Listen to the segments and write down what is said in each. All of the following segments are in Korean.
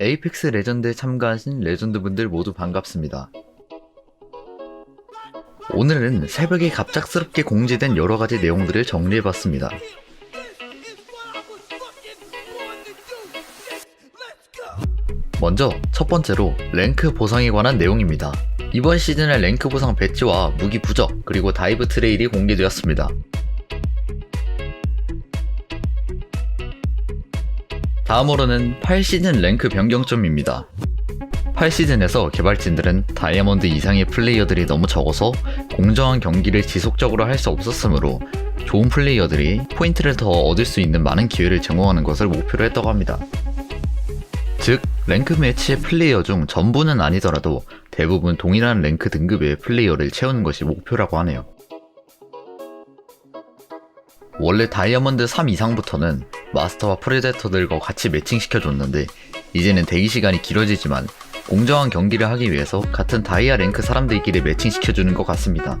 에이펙스 레전드에 참가하신 레전드분들 모두 반갑습니다. 오늘은 새벽에 갑작스럽게 공지된 여러가지 내용들을 정리해봤습니다. 먼저 첫 번째로 랭크 보상에 관한 내용입니다. 이번 시즌의 랭크 보상 배지와 무기 부적 그리고 다이브 트레일이 공개되었습니다. 다음으로는 8시즌 랭크 변경점입니다. 8시즌에서 개발진들은 다이아몬드 이상의 플레이어들이 너무 적어서 공정한 경기를 지속적으로 할 수 없었으므로 좋은 플레이어들이 포인트를 더 얻을 수 있는 많은 기회를 제공하는 것을 목표로 했다고 합니다. 즉, 랭크 매치의 플레이어 중 전부는 아니더라도 대부분 동일한 랭크 등급의 플레이어를 채우는 것이 목표라고 하네요. 원래 다이아몬드 3 이상부터는 마스터와 프레데터들과 같이 매칭시켜줬는데 이제는 대기 시간이 길어지지만 공정한 경기를 하기 위해서 같은 다이아 랭크 사람들끼리 매칭시켜주는 것 같습니다.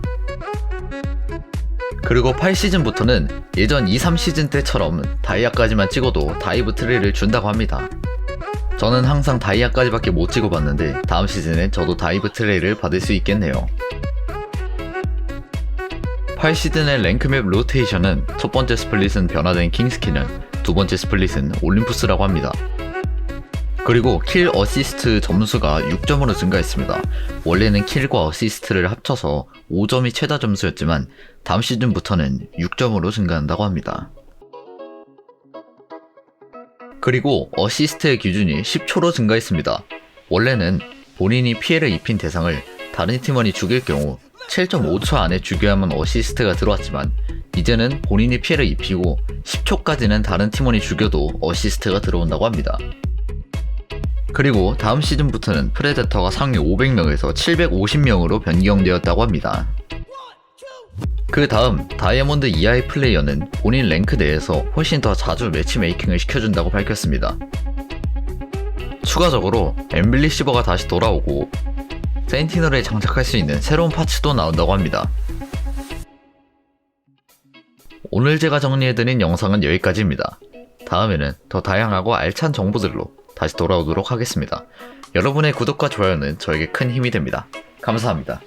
그리고 8시즌부터는 예전 2, 3시즌 때처럼 다이아까지만 찍어도 다이브 트레이를 준다고 합니다. 저는 항상 다이아까지밖에 못 찍어봤는데 다음 시즌엔 저도 다이브 트레이를 받을 수 있겠네요. 8시즌의 랭크맵 로테이션은 첫 번째 스플릿은 변화된 킹스키는 두 번째 스플릿은 올림푸스라고 합니다. 그리고 킬 어시스트 점수가 6점으로 증가했습니다. 원래는 킬과 어시스트를 합쳐서 5점이 최다 점수였지만 다음 시즌부터는 6점으로 증가한다고 합니다. 그리고 어시스트의 기준이 10초로 증가했습니다. 원래는 본인이 피해를 입힌 대상을 다른 팀원이 죽일 경우 7.5초 안에 죽여야만 어시스트가 들어왔지만 이제는 본인이 피해를 입히고 10초까지는 다른 팀원이 죽여도 어시스트가 들어온다고 합니다. 그리고 다음 시즌부터는 프레데터가 상위 500명에서 750명으로 변경되었다고 합니다. 그 다음 다이아몬드 이하의 플레이어는 본인 랭크 내에서 훨씬 더 자주 매치메이킹을 시켜준다고 밝혔습니다. 추가적으로 엠블리시버가 다시 돌아오고 센티널에 장착할 수 있는 새로운 파츠도 나온다고 합니다. 오늘 제가 정리해드린 영상은 여기까지입니다. 다음에는 더 다양하고 알찬 정보들로 다시 돌아오도록 하겠습니다. 여러분의 구독과 좋아요는 저에게 큰 힘이 됩니다. 감사합니다.